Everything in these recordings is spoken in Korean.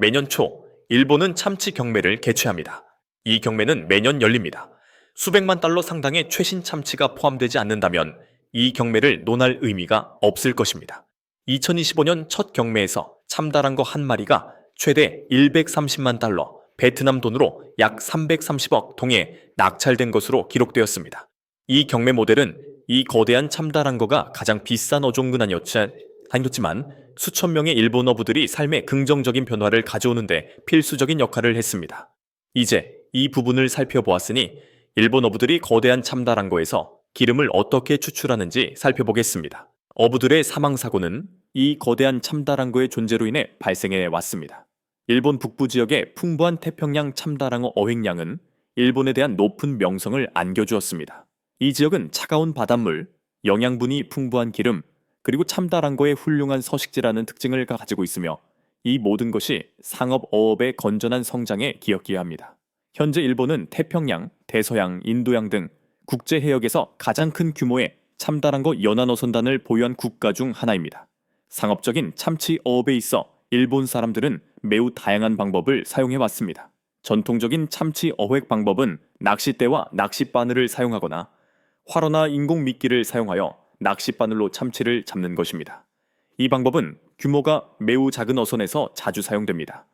매년 초 일본은 참치 경매를 개최합니다. 이 경매는 매년 열립니다. 수백만 달러 상당의 최신 참치가 포함되지 않는다면 이 경매를 논할 의미가 없을 것입니다. 2025년 첫 경매에서 참다란 거한 마리가 최대 130만 달러, 베트남 돈으로 약 330억 동에 낙찰된 것으로 기록되었습니다. 이 경매 모델은 이 거대한 참다란거가 가장 비싼 아니었지, 아니었지만 수천 명의 일본 어부들이 삶에 긍정적인 변화를 가져오는데 필수적인 역할을 했습니다. 이제 이 부분을 살펴보았으니 일본 어부들이 거대한 참다란거에서 기름을 어떻게 추출하는지 살펴보겠습니다. 어부들의 사망 사고는 이 거대한 참다랑어의 존재로 인해 발생해 왔습니다. 일본 북부 지역의 풍부한 태평양 참다랑어 어획량은 일본에 대한 높은 명성을 안겨주었습니다. 이 지역은 차가운 바닷물, 영양분이 풍부한 기름, 그리고 참다랑어의 훌륭한 서식지라는 특징을 가지고 있으며 이 모든 것이 상업 어업의 건전한 성장에 기여기에 합니다. 현재 일본은 태평양, 대서양, 인도양 등 국제 해역에서 가장 큰 규모의 참다랑거 연안어선단을 보유한 국가 중 하나입니다. 상업적인 참치 어업에 있어 일본 사람들은 매우 다양한 방법을 사용해 왔습니다. 전통적인 참치 어획 방법은 낚싯대와 낚싯바늘을 사용하거나 활어나 인공 미끼를 사용하여 낚싯바늘로 참치를 잡는 것입니다. 이 방법은 규모가 매우 작은 어선에서 자주 사용됩니다.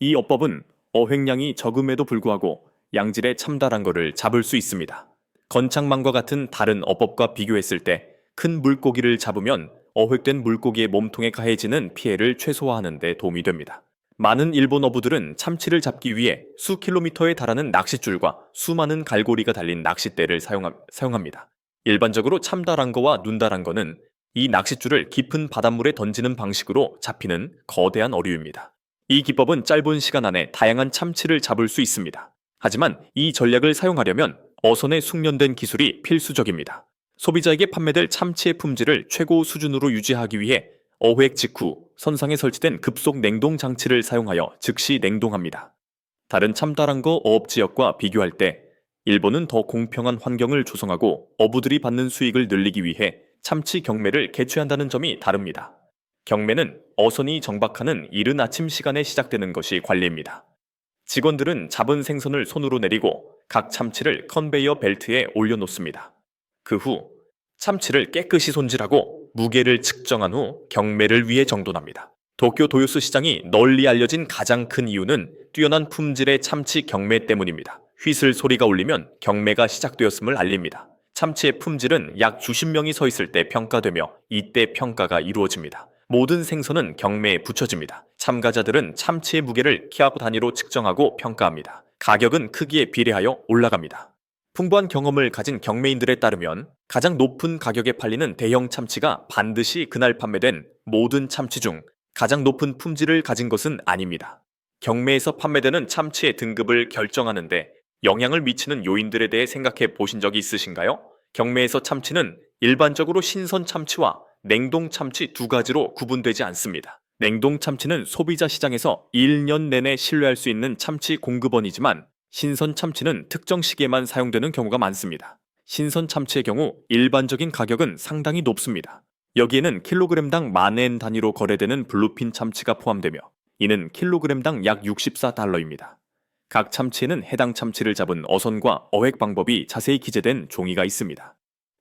이 어법은 어획량이 적음에도 불구하고 양질의 참다란 거를 잡을 수 있습니다. 건창망과 같은 다른 어법과 비교했을 때 큰 물고기를 잡으면 어획된 물고기의 몸통에 가해지는 피해를 최소화하는 데 도움이 됩니다. 많은 일본 어부들은 참치를 잡기 위해 수 킬로미터에 달하는 낚싯줄과 수많은 갈고리가 달린 낚싯대를 사용합니다. 일반적으로 참다란거와 눈다란거는 이 낚싯줄을 깊은 바닷물에 던지는 방식으로 잡히는 거대한 어류입니다. 이 기법은 짧은 시간 안에 다양한 참치를 잡을 수 있습니다. 하지만 이 전략을 사용하려면 어선에 숙련된 기술이 필수적입니다. 소비자에게 판매될 참치의 품질을 최고 수준으로 유지하기 위해 어획 직후 선상에 설치된 급속 냉동 장치를 사용하여 즉시 냉동합니다. 다른 참다란거 어업 지역과 비교할 때 일본은 더 공평한 환경을 조성하고 어부들이 받는 수익을 늘리기 위해 참치 경매를 개최한다는 점이 다릅니다. 경매는 어선이 정박하는 이른 아침 시간에 시작되는 것이 관례입니다. 직원들은 잡은 생선을 손으로 내리고 각 참치를 컨베이어 벨트에 올려놓습니다. 그 후 참치를 깨끗이 손질하고 무게를 측정한 후 경매를 위해 정돈합니다. 도쿄 도요스 시장이 널리 알려진 가장 큰 이유는 뛰어난 품질의 참치 경매 때문입니다. 휘슬 소리가 울리면 경매가 시작되었음을 알립니다. 참치의 품질은 약 90명이 서 있을 때 평가되며 이때 평가가 이루어집니다. 모든 생선은 경매에 붙여집니다. 참가자들은 참치의 무게를 키하고 단위로 측정하고 평가합니다. 가격은 크기에 비례하여 올라갑니다. 풍부한 경험을 가진 경매인들에 따르면 가장 높은 가격에 팔리는 대형 참치가 반드시 그날 판매된 모든 참치 중 가장 높은 품질을 가진 것은 아닙니다. 경매에서 판매되는 참치의 등급을 결정하는데 영향을 미치는 요인들에 대해 생각해 보신 적이 있으신가요? 경매에서 참치는 일반적으로 신선 참치와 냉동 참치 두 가지로 구분되지 않습니다. 냉동 참치는 소비자 시장에서 1년 내내 신뢰할 수 있는 참치 공급원이지만 신선 참치는 특정 시기에만 사용되는 경우가 많습니다. 신선 참치의 경우 일반적인 가격은 상당히 높습니다. 여기에는 킬로그램당 만엔 단위로 거래되는 블루핀 참치가 포함되며 이는 킬로그램당 약 64달러입니다. 각 참치에는 해당 참치를 잡은 어선과 어획 방법이 자세히 기재된 종이가 있습니다.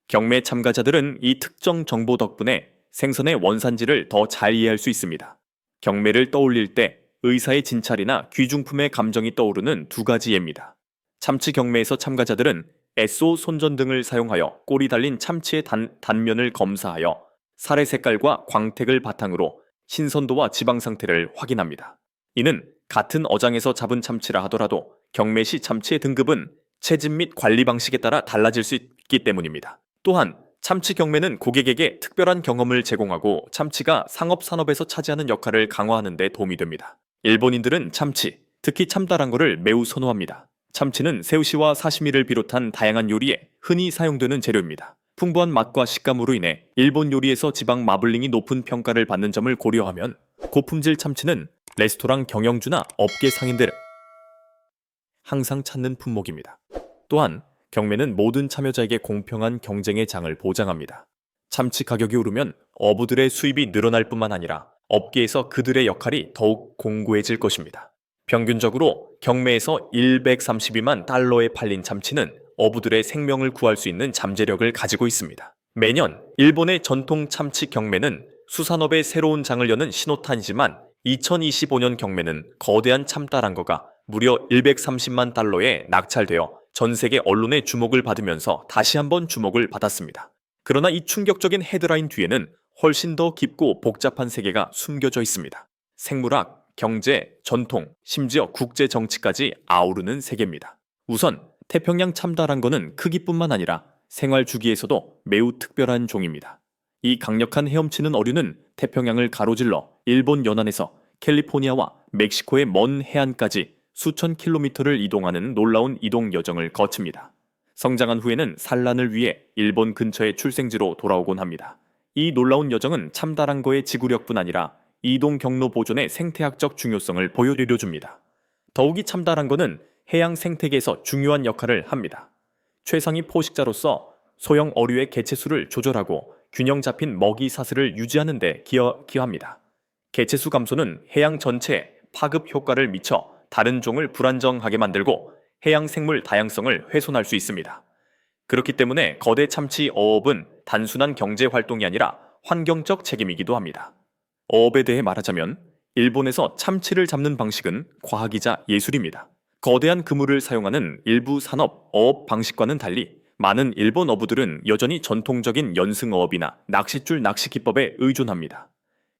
경매 참가자들은 이 특정 정보 덕분에 생선의 원산지를 더 잘 이해할 수 있습니다. 경매를 떠올릴 때 의사의 진찰이나 귀중품의 감정이 떠오르는 두 가지 예입니다. 참치 경매에서 참가자들은 SO 손전 등을 사용하여 꼬리 달린 참치의 단, 단면을 검사하여 살의 색깔과 광택을 바탕으로 신선도와 지방 상태를 확인합니다. 이는 같은 어장에서 잡은 참치라 하더라도 경매 시 참치의 등급은 채집 및 관리 방식에 따라 달라질 수 있기 때문입니다. 또한 참치 경매는 고객에게 특별한 경험을 제공하고 참치가 상업 산업에서 차지하는 역할을 강화하는 데 도움이 됩니다. 일본인들은 참치, 특히 참다란 거를 매우 선호합니다. 참치는 새우시와 사시미를 비롯한 다양한 요리에 흔히 사용되는 재료입니다. 풍부한 맛과 식감으로 인해 일본 요리에서 지방 마블링이 높은 평가를 받는 점을 고려하면 고품질 참치는 레스토랑 경영주나 업계 상인들 항상 찾는 품목입니다. 또한 경매는 모든 참여자에게 공평한 경쟁의 장을 보장합니다. 참치 가격이 오르면 어부들의 수입이 늘어날 뿐만 아니라 업계에서 그들의 역할이 더욱 공고해질 것입니다. 평균적으로 경매에서 132만 달러에 팔린 참치는 어부들의 생명을 구할 수 있는 잠재력을 가지고 있습니다. 매년 일본의 전통 참치 경매는 수산업의 새로운 장을 여는 신호탄이지만 2025년 경매는 거대한 참다랑거가 무려 130만 달러에 낙찰되어 전 세계 언론의 주목을 받으면서 다시 한번 주목을 받았습니다. 그러나 이 충격적인 헤드라인 뒤에는 훨씬 더 깊고 복잡한 세계가 숨겨져 있습니다. 생물학, 경제, 전통, 심지어 국제 정치까지 아우르는 세계입니다. 우선 태평양 참다랑거는 크기뿐만 아니라 생활 주기에서도 매우 특별한 종입니다. 이 강력한 헤엄치는 어류는 태평양을 가로질러 일본 연안에서 캘리포니아와 멕시코의 먼 해안까지 수천 킬로미터를 이동하는 놀라운 이동 여정을 거칩니다. 성장한 후에는 산란을 위해 일본 근처의 출생지로 돌아오곤 합니다. 이 놀라운 여정은 참다랑거의 지구력뿐 아니라 이동 경로 보존의 생태학적 중요성을 보여드려 줍니다. 더욱이 참다랑거는 해양 생태계에서 중요한 역할을 합니다. 최상위 포식자로서 소형 어류의 개체수를 조절하고 균형 잡힌 먹이 사슬을 유지하는 데 기여, 기여합니다. 개체수 감소는 해양 전체에 파급 효과를 미쳐 다른 종을 불안정하게 만들고 해양 생물 다양성을 훼손할 수 있습니다. 그렇기 때문에 거대 참치 어업은 단순한 경제 활동이 아니라 환경적 책임이기도 합니다. 어업에 대해 말하자면 일본에서 참치를 잡는 방식은 과학이자 예술입니다. 거대한 그물을 사용하는 일부 산업 어업 방식과는 달리 많은 일본 어부들은 여전히 전통적인 연승어업이나 낚싯줄 낚시 기법에 의존합니다.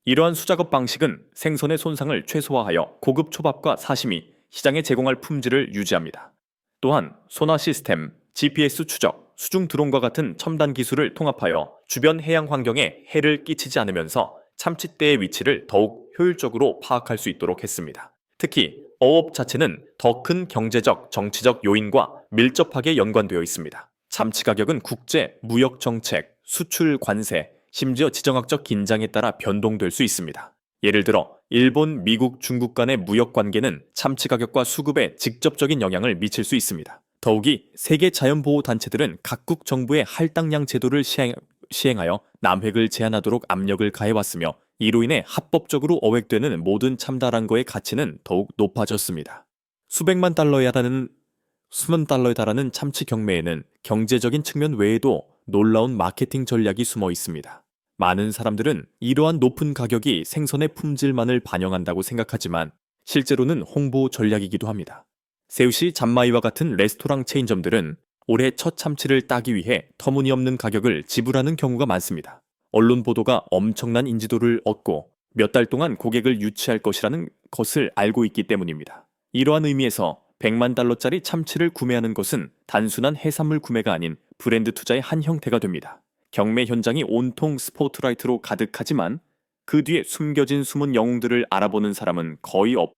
이러한 수작업 방식은 생선의 손상을 최소화하여 고급 초밥과 사시미, 시장에 제공할 품질을 유지합니다. 또한 소나 시스템, GPS 추적, 수중 드론과 같은 첨단 기술을 통합하여 주변 해양 환경에 해를 끼치지 않으면서 참치대의 위치를 더욱 효율적으로 파악할 수 있도록 했습니다. 특히 어업 자체는 더 큰 경제적, 정치적 요인과 밀접하게 연관되어 있습니다. 참치 가격은 국제, 무역 정책, 수출 관세, 심지어 지정학적 긴장에 따라 변동될 수 있습니다. 예를 들어 일본, 미국, 중국 간의 무역 관계는 참치 가격과 수급에 직접적인 영향을 미칠 수 있습니다. 더욱이 세계 자연보호 단체들은 각국 정부의 할당량 제도를 시행, 시행하여 남획을 제한하도록 압력을 가해왔으며 이로 인해 합법적으로 어획되는 모든 참다랑거의 가치는 더욱 높아졌습니다. 수백만 달러에 달하는 수만 달러에 달하는 참치 경매에는 경제적인 측면 외에도 놀라운 마케팅 전략이 숨어 있습니다. 많은 사람들은 이러한 높은 가격이 생선의 품질만을 반영한다고 생각하지만 실제로는 홍보 전략이기도 합니다. 세우시 잔마이와 같은 레스토랑 체인점들은 올해 첫 참치를 따기 위해 터무니없는 가격을 지불하는 경우가 많습니다. 언론 보도가 엄청난 인지도를 얻고 몇 달 동안 고객을 유치할 것이라는 것을 알고 있기 때문입니다. 이러한 의미에서 100만 달러짜리 참치를 구매하는 것은 단순한 해산물 구매가 아닌 브랜드 투자의 한 형태가 됩니다. 경매 현장이 온통 스포트라이트로 가득하지만 그 뒤에 숨겨진 숨은 영웅들을 알아보는 사람은 거의 없,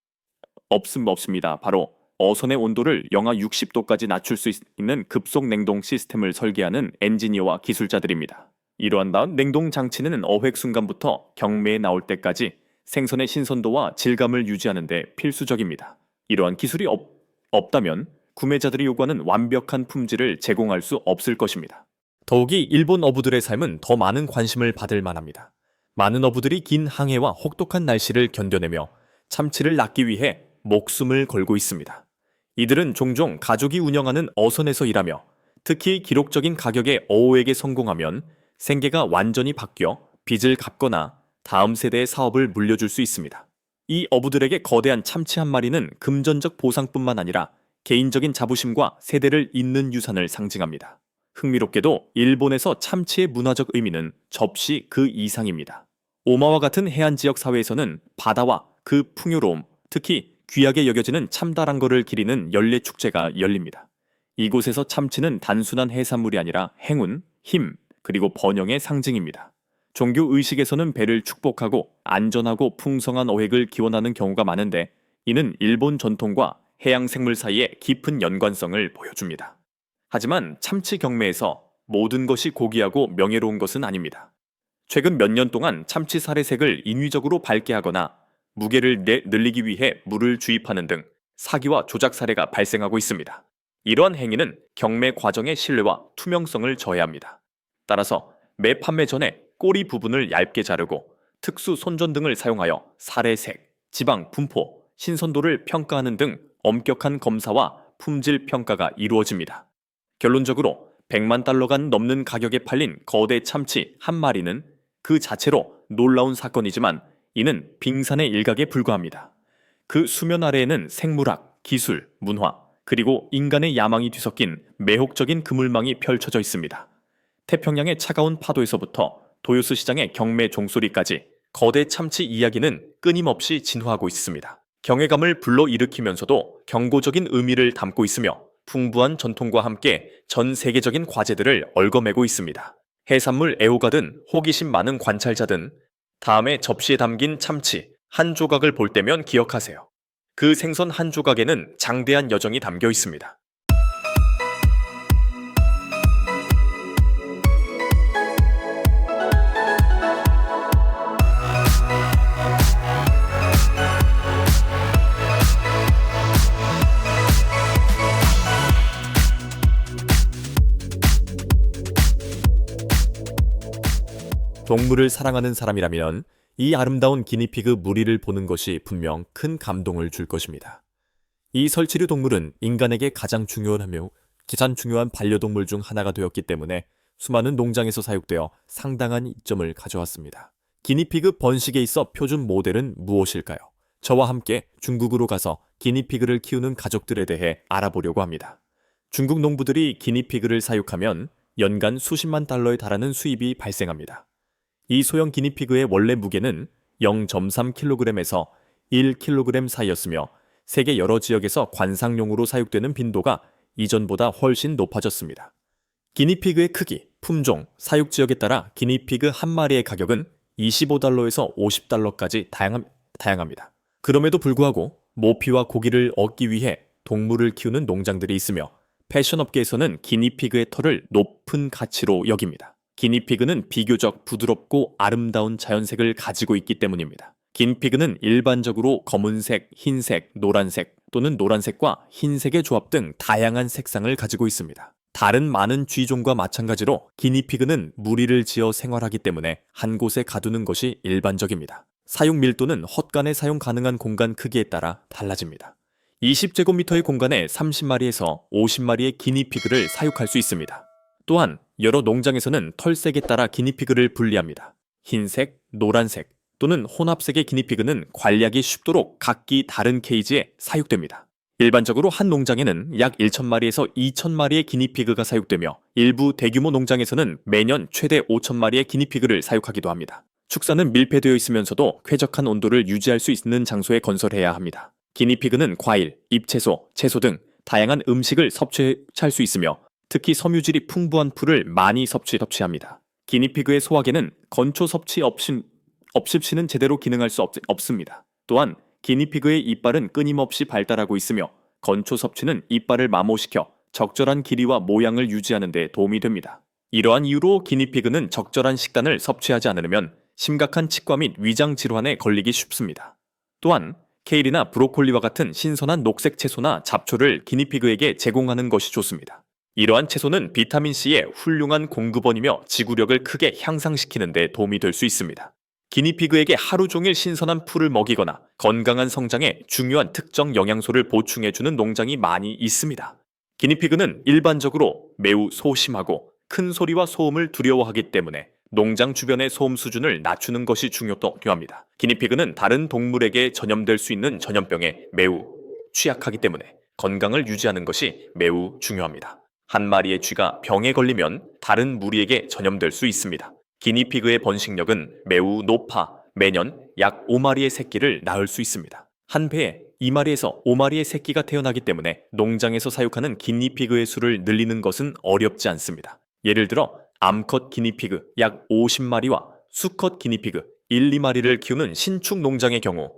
없음 없습니다. 바로 어선의 온도를 영하 60도까지 낮출 수 있는 급속 냉동 시스템을 설계하는 엔지니어와 기술자들입니다. 이러한 다음 냉동 장치는 어획 순간부터 경매에 나올 때까지 생선의 신선도와 질감을 유지하는 데 필수적입니다. 이러한 기술이 없, 없다면 구매자들이 요구하는 완벽한 품질을 제공할 수 없을 것입니다. 더욱이 일본 어부들의 삶은 더 많은 관심을 받을 만합니다. 많은 어부들이 긴 항해와 혹독한 날씨를 견뎌내며 참치를 낚기 위해 목숨을 걸고 있습니다. 이들은 종종 가족이 운영하는 어선에서 일하며 특히 기록적인 가격의 어호에게 성공하면 생계가 완전히 바뀌어 빚을 갚거나 다음 세대의 사업을 물려줄 수 있습니다. 이 어부들에게 거대한 참치 한 마리는 금전적 보상뿐만 아니라 개인적인 자부심과 세대를 잇는 유산을 상징합니다. 흥미롭게도 일본에서 참치의 문화적 의미는 접시 그 이상입니다. 오마와 같은 해안 지역 사회에서는 바다와 그 풍요로움, 특히 귀하게 여겨지는 참다랑거를 기리는 연례 축제가 열립니다. 이곳에서 참치는 단순한 해산물이 아니라 행운, 힘, 그리고 번영의 상징입니다. 종교 의식에서는 배를 축복하고 안전하고 풍성한 어획을 기원하는 경우가 많은데 이는 일본 전통과 해양 생물 사이의 깊은 연관성을 보여줍니다. 하지만 참치 경매에서 모든 것이 고귀하고 명예로운 것은 아닙니다. 최근 몇 년 동안 참치 살해색을 인위적으로 밝게 하거나 무게를 내, 늘리기 위해 물을 주입하는 등 사기와 조작 사례가 발생하고 있습니다. 이러한 행위는 경매 과정의 신뢰와 투명성을 저해합니다. 따라서 매 판매 전에 꼬리 부분을 얇게 자르고 특수 손전 등을 사용하여 살의 지방 분포, 신선도를 평가하는 등 엄격한 검사와 품질 평가가 이루어집니다. 결론적으로 100만 달러가 넘는 가격에 팔린 거대 참치 한 마리는 그 자체로 놀라운 사건이지만 이는 빙산의 일각에 불과합니다. 그 수면 아래에는 생물학, 기술, 문화, 그리고 인간의 야망이 뒤섞인 매혹적인 그물망이 펼쳐져 있습니다. 태평양의 차가운 파도에서부터 도요스 시장의 경매 종소리까지 거대 참치 이야기는 끊임없이 진화하고 있습니다. 경외감을 불러일으키면서도 경고적인 의미를 담고 있으며 풍부한 전통과 함께 전 세계적인 과제들을 얽어매고 있습니다. 해산물 애호가든 호기심 많은 관찰자든 다음에 접시에 담긴 참치 한 조각을 볼 때면 기억하세요. 그 생선 한 조각에는 장대한 여정이 담겨 있습니다. 동물을 사랑하는 사람이라면 이 아름다운 기니피그 무리를 보는 것이 분명 큰 감동을 줄 것입니다. 이 설치류 동물은 인간에게 가장 중요하며 가장 중요한 반려동물 중 하나가 되었기 때문에 수많은 농장에서 사육되어 상당한 이점을 가져왔습니다. 기니피그 번식에 있어 표준 모델은 무엇일까요? 저와 함께 중국으로 가서 기니피그를 키우는 가족들에 대해 알아보려고 합니다. 중국 농부들이 기니피그를 사육하면 연간 수십만 달러에 달하는 수입이 발생합니다. 이 소형 기니피그의 원래 무게는 0.3kg에서 1kg 사이였으며 세계 여러 지역에서 관상용으로 사육되는 빈도가 이전보다 훨씬 높아졌습니다. 기니피그의 크기, 품종, 사육 지역에 따라 기니피그 한 마리의 가격은 25달러에서 50달러까지 다양함, 다양합니다. 그럼에도 불구하고 모피와 고기를 얻기 위해 동물을 키우는 농장들이 있으며 패션업계에서는 기니피그의 털을 높은 가치로 여깁니다. 기니피그는 비교적 부드럽고 아름다운 자연색을 가지고 있기 때문입니다. 기니피그는 일반적으로 검은색, 흰색, 노란색 또는 노란색과 흰색의 조합 등 다양한 색상을 가지고 있습니다. 다른 많은 쥐종과 마찬가지로 기니피그는 무리를 지어 생활하기 때문에 한 곳에 가두는 것이 일반적입니다. 사육 밀도는 헛간에 사용 가능한 공간 크기에 따라 달라집니다. 20제곱미터의 공간에 30마리에서 50마리의 기니피그를 사육할 수 있습니다. 또한 여러 농장에서는 털색에 따라 기니피그를 분리합니다. 흰색, 노란색 또는 혼합색의 기니피그는 관리하기 쉽도록 각기 다른 케이지에 사육됩니다. 일반적으로 한 농장에는 약 1,000마리에서 2,000마리의 기니피그가 사육되며 일부 대규모 농장에서는 매년 최대 5,000마리의 기니피그를 사육하기도 합니다. 축사는 밀폐되어 있으면서도 쾌적한 온도를 유지할 수 있는 장소에 건설해야 합니다. 기니피그는 과일, 잎채소, 채소 등 다양한 음식을 섭취할 수 있으며 특히 섬유질이 풍부한 풀을 많이 섭취, 섭취합니다. 기니피그의 소화기는 건초 섭취 없이, 없이는 제대로 기능할 수 없, 없습니다. 또한 기니피그의 이빨은 끊임없이 발달하고 있으며 건초 섭취는 이빨을 마모시켜 적절한 길이와 모양을 유지하는 데 도움이 됩니다. 이러한 이유로 기니피그는 적절한 식단을 섭취하지 않으면 심각한 치과 및 위장 질환에 걸리기 쉽습니다. 또한 케일이나 브로콜리와 같은 신선한 녹색 채소나 잡초를 기니피그에게 제공하는 것이 좋습니다. 이러한 채소는 비타민C의 훌륭한 공급원이며 지구력을 크게 향상시키는 데 도움이 될 수 있습니다. 기니피그에게 하루 종일 신선한 풀을 먹이거나 건강한 성장에 중요한 특정 영양소를 보충해주는 농장이 많이 있습니다. 기니피그는 일반적으로 매우 소심하고 큰 소리와 소음을 두려워하기 때문에 농장 주변의 소음 수준을 낮추는 것이 중요합니다. 기니피그는 다른 동물에게 전염될 수 있는 전염병에 매우 취약하기 때문에 건강을 유지하는 것이 매우 중요합니다. 한 마리의 쥐가 병에 걸리면 다른 무리에게 전염될 수 있습니다. 기니피그의 번식력은 매우 높아 매년 약 5마리의 새끼를 낳을 수 있습니다. 한 배에 2마리에서 5마리의 새끼가 태어나기 때문에 농장에서 사육하는 기니피그의 수를 늘리는 것은 어렵지 않습니다. 예를 들어 암컷 기니피그 약 50마리와 수컷 기니피그 1, 2마리를 키우는 신축 농장의 경우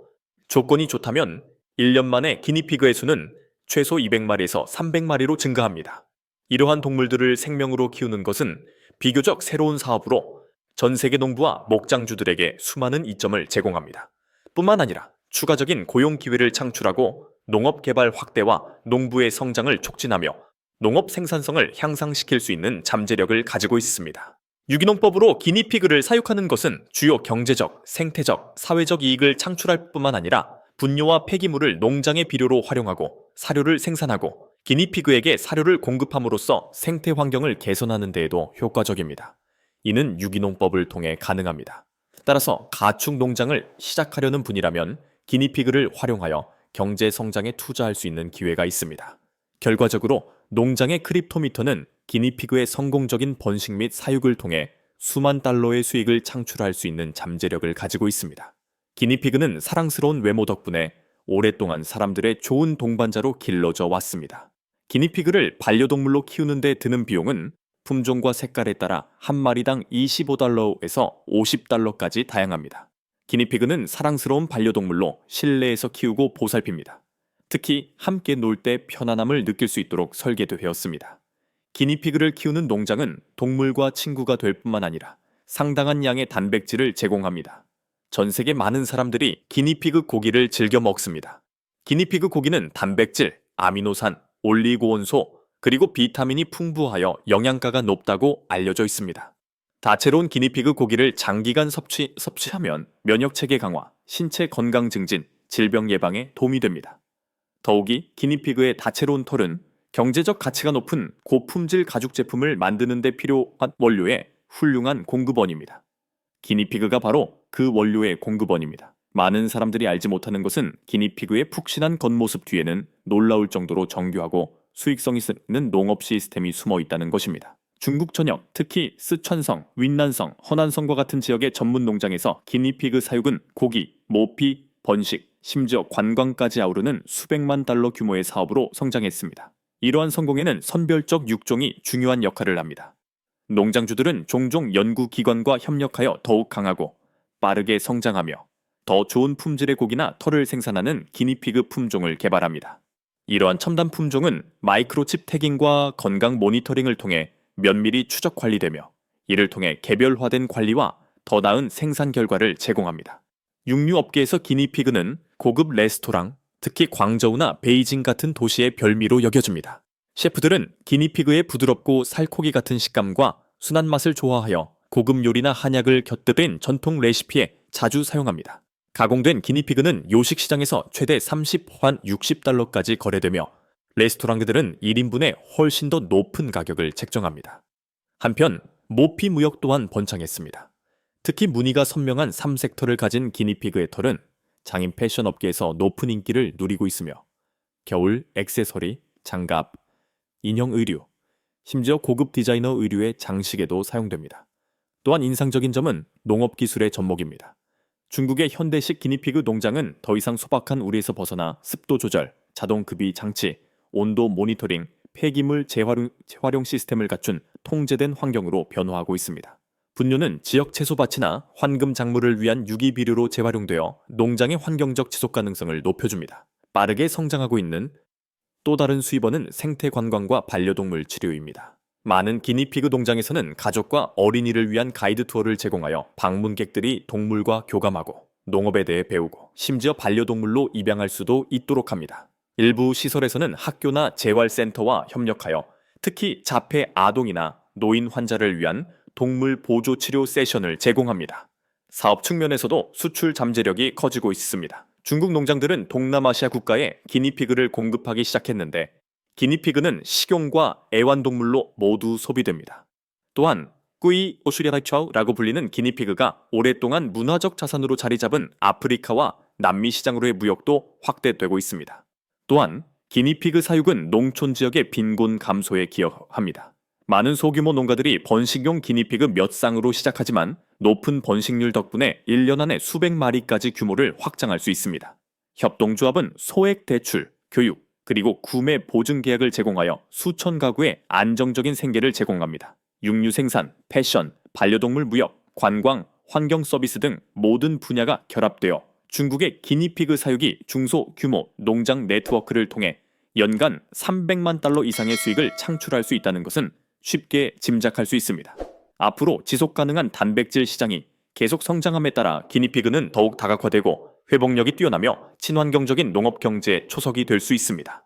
조건이 좋다면 1년 만에 기니피그의 수는 최소 200마리에서 300마리로 증가합니다. 이러한 동물들을 생명으로 키우는 것은 비교적 새로운 사업으로 전 세계 농부와 목장주들에게 수많은 이점을 제공합니다. 뿐만 아니라 추가적인 고용 기회를 창출하고 농업 개발 확대와 농부의 성장을 촉진하며 농업 생산성을 향상시킬 수 있는 잠재력을 가지고 있습니다. 유기농법으로 기니피그를 사육하는 것은 주요 경제적, 생태적, 사회적 이익을 창출할 뿐만 아니라 분뇨와 폐기물을 농장의 비료로 활용하고 사료를 생산하고 기니피그에게 사료를 공급함으로써 생태 환경을 개선하는 데에도 효과적입니다. 이는 유기농법을 통해 가능합니다. 따라서 가축 농장을 시작하려는 분이라면 기니피그를 활용하여 경제 성장에 투자할 수 있는 기회가 있습니다. 결과적으로 농장의 크립토미터는 기니피그의 성공적인 번식 및 사육을 통해 수만 달러의 수익을 창출할 수 있는 잠재력을 가지고 있습니다. 기니피그는 사랑스러운 외모 덕분에 오랫동안 사람들의 좋은 동반자로 길러져 왔습니다. 기니피그를 반려동물로 키우는 데 드는 비용은 품종과 색깔에 따라 한 마리당 25달러에서 50달러까지 다양합니다. 기니피그는 사랑스러운 반려동물로 실내에서 키우고 보살핍니다. 특히 함께 놀 때 편안함을 느낄 수 있도록 설계되었습니다. 기니피그를 키우는 농장은 동물과 친구가 될 뿐만 아니라 상당한 양의 단백질을 제공합니다. 전 세계 많은 사람들이 기니피그 고기를 즐겨 먹습니다. 기니피그 고기는 단백질, 아미노산, 올리고온소, 그리고 비타민이 풍부하여 영양가가 높다고 알려져 있습니다. 다채로운 기니피그 고기를 장기간 섭취, 섭취하면 면역 체계 강화, 신체 건강 증진, 질병 예방에 도움이 됩니다. 더욱이 기니피그의 다채로운 털은 경제적 가치가 높은 고품질 가죽 제품을 만드는 데 필요한 원료의 훌륭한 공급원입니다. 기니피그가 바로 그 원료의 공급원입니다. 많은 사람들이 알지 못하는 것은 기니피그의 푹신한 겉모습 뒤에는 놀라울 정도로 정교하고 수익성이 있는 농업 시스템이 숨어 있다는 것입니다. 중국 전역, 특히 쓰촨성, 윈난성, 허난성과 같은 지역의 전문 농장에서 기니피그 사육은 고기, 모피, 번식, 심지어 관광까지 아우르는 수백만 달러 규모의 사업으로 성장했습니다. 이러한 성공에는 선별적 육종이 중요한 역할을 합니다. 농장주들은 종종 연구기관과 협력하여 더욱 강하고 빠르게 성장하며 더 좋은 품질의 고기나 털을 생산하는 기니피그 품종을 개발합니다. 이러한 첨단 품종은 마이크로칩 태깅과 건강 모니터링을 통해 면밀히 추적 관리되며 이를 통해 개별화된 관리와 더 나은 생산 결과를 제공합니다. 육류업계에서 기니피그는 고급 레스토랑, 특히 광저우나 베이징 같은 도시의 별미로 여겨집니다. 셰프들은 기니피그의 부드럽고 살코기 같은 식감과 순한 맛을 좋아하여 고급 요리나 한약을 곁들인 전통 레시피에 자주 사용합니다. 가공된 기니피그는 요식 시장에서 최대 30환 60달러까지 거래되며 레스토랑들은 1인분에 훨씬 더 높은 가격을 책정합니다. 한편 모피 무역 또한 번창했습니다. 특히 무늬가 선명한 3섹터를 가진 기니피그의 털은 장인 패션 업계에서 높은 인기를 누리고 있으며 겨울 액세서리, 장갑, 인형 의류, 심지어 고급 디자이너 의류의 장식에도 사용됩니다. 또한 인상적인 점은 농업 기술의 접목입니다. 중국의 현대식 기니피그 농장은 더 이상 소박한 우리에서 벗어나 습도 조절, 자동 급이 장치, 온도 모니터링, 폐기물 재활용, 재활용 시스템을 갖춘 통제된 환경으로 변화하고 있습니다. 분뇨는 지역 채소밭이나 환금 작물을 위한 유기비료로 재활용되어 농장의 환경적 지속 가능성을 높여줍니다. 빠르게 성장하고 있는 또 다른 수입원은 생태 관광과 반려동물 치료입니다. 많은 기니피그 농장에서는 가족과 어린이를 위한 가이드 투어를 제공하여 방문객들이 동물과 교감하고 농업에 대해 배우고 심지어 반려동물로 입양할 수도 있도록 합니다. 일부 시설에서는 학교나 재활센터와 협력하여 특히 자폐 아동이나 노인 환자를 위한 동물 보조 치료 세션을 제공합니다. 사업 측면에서도 수출 잠재력이 커지고 있습니다. 중국 농장들은 동남아시아 국가에 기니피그를 공급하기 시작했는데 기니피그는 식용과 애완동물로 모두 소비됩니다. 또한 꾸이 오슈리아이차우라고 불리는 기니피그가 오랫동안 문화적 자산으로 자리 잡은 아프리카와 남미 시장으로의 무역도 확대되고 있습니다. 또한 기니피그 사육은 농촌 지역의 빈곤 감소에 기여합니다. 많은 소규모 농가들이 번식용 기니피그 몇 쌍으로 시작하지만 높은 번식률 덕분에 1년 안에 수백 마리까지 규모를 확장할 수 있습니다. 협동조합은 소액 대출, 교육, 그리고 구매 보증 계약을 제공하여 수천 가구에 안정적인 생계를 제공합니다. 육류 생산, 패션, 반려동물 무역, 관광, 환경 서비스 등 모든 분야가 결합되어 중국의 기니피그 사육이 중소 규모 농장 네트워크를 통해 연간 300만 달러 이상의 수익을 창출할 수 있다는 것은 쉽게 짐작할 수 있습니다. 앞으로 지속 가능한 단백질 시장이 계속 성장함에 따라 기니피그는 더욱 다각화되고 회복력이 뛰어나며 친환경적인 농업 경제의 초석이 될 수 있습니다.